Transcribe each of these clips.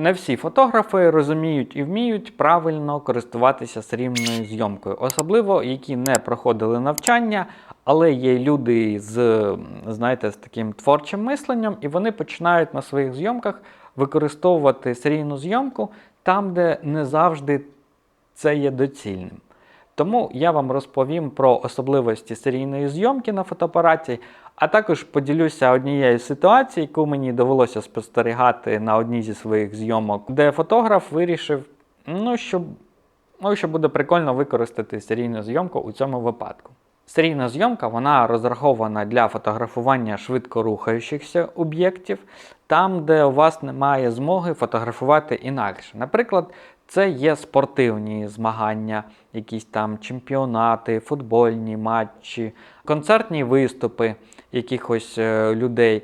Не всі фотографи розуміють і вміють правильно користуватися серійною зйомкою, особливо які не проходили навчання, але є люди з, знаєте, з таким творчим мисленням, і вони починають на своїх зйомках використовувати серійну зйомку там, де не завжди це є доцільним. Тому я вам розповім про особливості серійної зйомки на фотоапараті, а також поділюся однією ситуацією, яку мені довелося спостерігати на одній зі своїх зйомок, де фотограф вирішив, ну, що, ну, що буде прикольно використати серійну зйомку у цьому випадку. Серійна зйомка вона розрахована для фотографування швидко рухаючихся об'єктів, там, де у вас немає змоги фотографувати інакше. Наприклад, це є спортивні змагання, якісь там чемпіонати, футбольні матчі, концертні виступи якихось е, людей.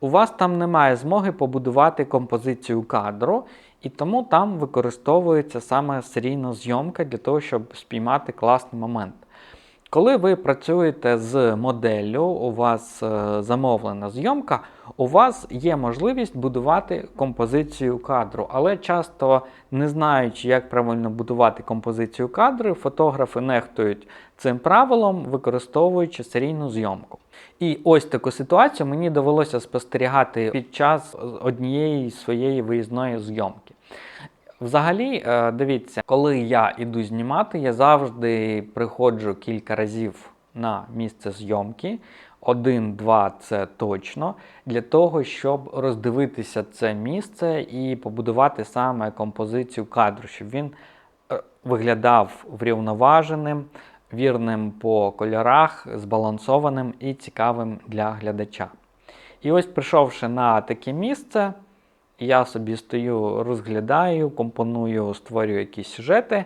У вас там немає змоги побудувати композицію кадру, і тому там використовується саме серійна зйомка для того, щоб спіймати класний момент. Коли ви працюєте з моделлю, у вас е, замовлена зйомка, у вас є можливість будувати композицію кадру, але часто не знаючи, як правильно будувати композицію кадру, фотографи нехтують цим правилом, використовуючи серійну зйомку. І ось таку ситуацію мені довелося спостерігати під час однієї своєї виїзної зйомки. Взагалі, е, дивіться, коли я іду знімати, я завжди приходжу кілька разів на місце зйомки. Один-два це точно, для того, щоб роздивитися це місце і побудувати саме композицію кадру, щоб він е, виглядав врівноваженим, вірним по кольорах, збалансованим і цікавим для глядача. І ось прийшовши на таке місце, я собі стою, розглядаю, компоную, створюю якісь сюжети.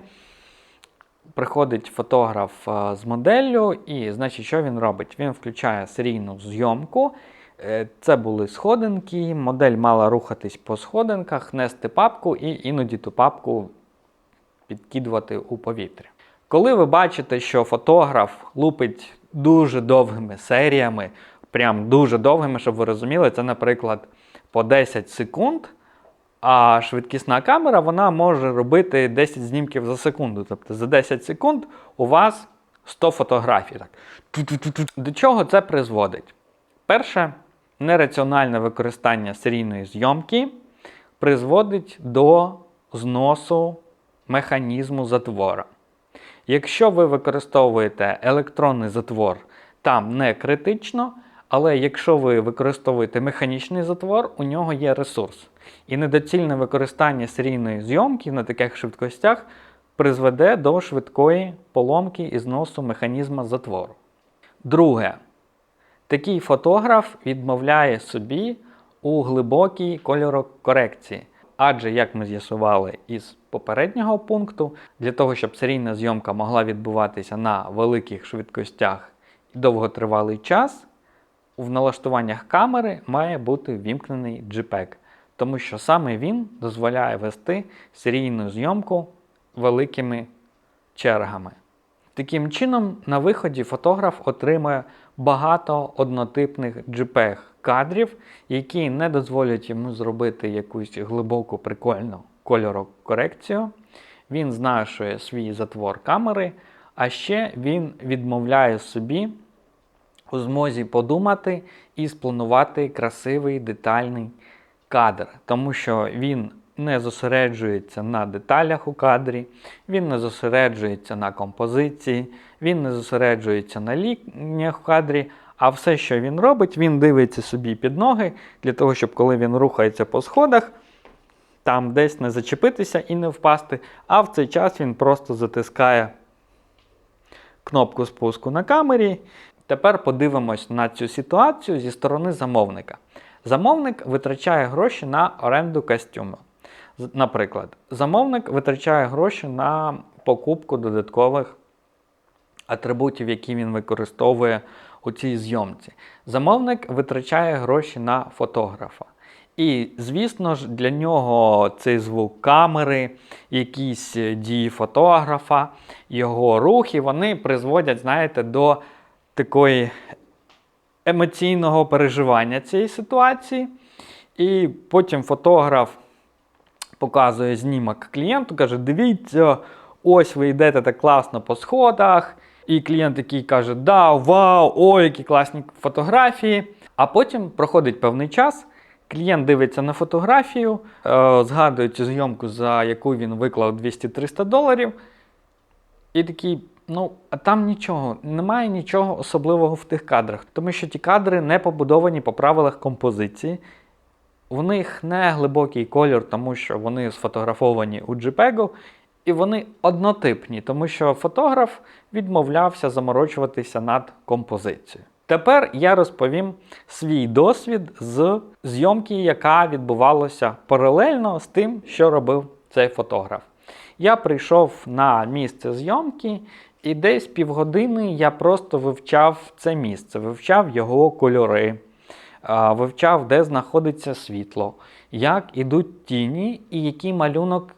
Приходить фотограф е, з моделлю, і, значить, що він робить? Він включає серійну зйомку. Е, Це були сходинки, модель мала рухатись по сходинках, нести папку і іноді ту папку підкидувати у повітря. Коли ви бачите, що фотограф лупить дуже довгими серіями, прям дуже довгими, щоб ви розуміли, це, наприклад, по 10 секунд, а швидкісна камера вона може робити 10 знімків за секунду. Тобто за 10 секунд у вас 100 фотографій. Так. До чого це призводить? Перше, нераціональне використання серійної зйомки призводить до зносу механізму затвора. Якщо ви використовуєте електронний затвор, там не критично, але якщо ви використовуєте механічний затвор, у нього є ресурс. І недоцільне використання серійної зйомки на таких швидкостях призведе до швидкої поломки і зносу механізму затвору. Друге, такий фотограф відмовляє собі у глибокій кольорокорекції. Адже, як ми з'ясували із попереднього пункту, для того, щоб серійна зйомка могла відбуватися на великих швидкостях і довготривалий час, в налаштуваннях камери має бути вімкнений JPEG, тому що саме він дозволяє вести серійну зйомку великими чергами. Таким чином, на виході фотограф отримує багато однотипних JPEG кадрів, які не дозволять йому зробити якусь глибоку прикольну кольорокорекцію. Він знашує свій затвор камери, а ще він відмовляє собі у змозі подумати і спланувати красивий детальний кадр, тому що він не зосереджується на деталях у кадрі, він не зосереджується на композиції, він не зосереджується на лініях в кадрі. А все, що він робить, він дивиться собі під ноги для того, щоб коли він рухається по сходах, там десь не зачепитися і не впасти. А в цей час він просто затискає кнопку спуску на камері. Тепер подивимось на цю ситуацію зі сторони замовника. Замовник витрачає гроші на оренду костюму. Наприклад, замовник витрачає гроші на покупку додаткових атрибутів, які він використовує у цій зйомці. Замовник витрачає гроші на фотографа. І, звісно ж, для нього цей звук камери, якісь дії фотографа, його рухи, вони призводять, знаєте, до такої емоційного переживання цієї ситуації. І потім фотограф показує знімок клієнту, каже: дивіться, ось ви йдете так класно по сходах. І клієнт такий каже: Да, вау, ой, які класні фотографії. А потім проходить певний час. Клієнт дивиться на фотографію, е, згадує цю зйомку, за яку він виклав 200-300 доларів. І такий, ну, а там нічого, немає нічого особливого в тих кадрах, тому що ті кадри не побудовані по правилах композиції. В них не глибокий кольор, тому що вони сфотографовані у JPEG, і вони однотипні, тому що фотограф відмовлявся заморочуватися над композицією. Тепер я розповім свій досвід з зйомки, яка відбувалася паралельно з тим, що робив цей фотограф. Я прийшов на місце зйомки, і десь півгодини я просто вивчав це місце, вивчав його кольори, вивчав, де знаходиться світло, як ідуть тіні і який малюнок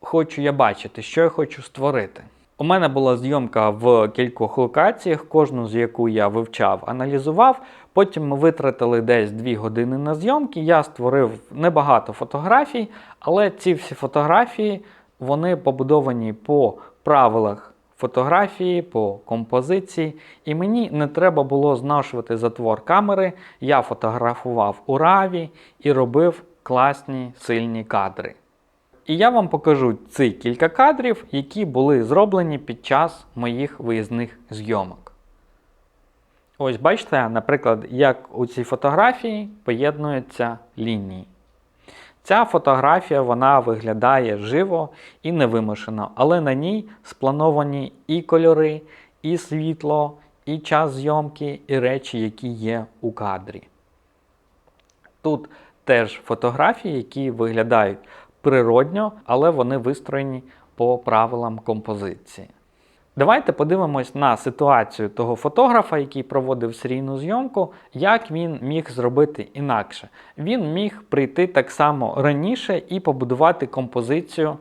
хочу я бачити, що я хочу створити. У мене була зйомка в кількох локаціях, кожну з яку я вивчав, аналізував. Потім ми витратили десь 2 години на зйомки. Я створив небагато фотографій, але ці всі фотографії вони побудовані по правилах фотографії, по композиції, і мені не треба було знашувати затвор камери. Я фотографував у раві і робив класні сильні кадри. І я вам покажу ці кілька кадрів, які були зроблені під час моїх виїзних зйомок. Ось бачите, наприклад, як у цій фотографії поєднуються лінії. Ця фотографія вона виглядає живо і невимушено, але на ній сплановані і кольори, і світло, і час зйомки, і речі, які є у кадрі. Тут теж фотографії, які виглядають природньо, але вони вистроєні по правилам композиції. Давайте подивимось на ситуацію того фотографа, який проводив серійну зйомку, як він міг зробити інакше. Він міг прийти так само раніше і побудувати композицію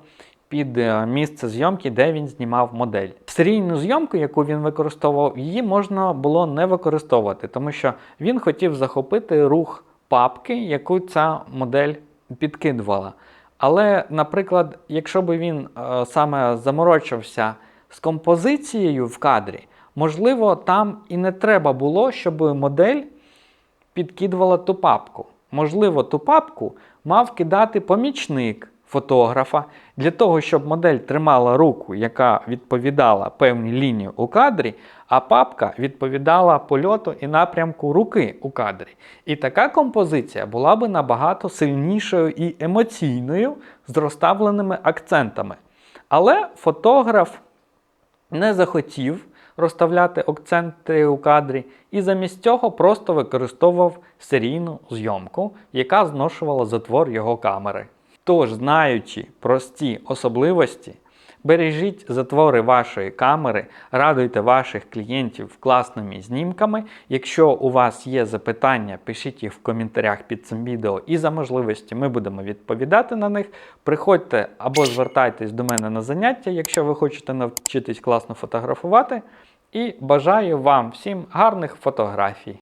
під е, місце зйомки, де він знімав модель. Серійну зйомку, яку він використовував, її можна було не використовувати, тому що він хотів захопити рух папки, яку ця модель підкидувала. Але, наприклад, якщо би він е, саме заморочився з композицією в кадрі, можливо, там і не треба було, щоб модель підкидувала ту папку. Можливо, ту папку мав кидати помічник фотографа для того, щоб модель тримала руку, яка відповідала певній лінії у кадрі, а папка відповідала польоту і напрямку руки у кадрі. І така композиція була би набагато сильнішою і емоційною з розставленими акцентами. Але фотограф не захотів розставляти акценти у кадрі і замість цього просто використовував серійну зйомку, яка зношувала затвор його камери. Тож, знаючи прості особливості, бережіть затвори вашої камери, радуйте ваших клієнтів класними знімками. Якщо у вас є запитання, пишіть їх в коментарях під цим відео, і за можливості ми будемо відповідати на них. Приходьте або звертайтесь до мене на заняття, якщо ви хочете навчитись класно фотографувати. І бажаю вам всім гарних фотографій!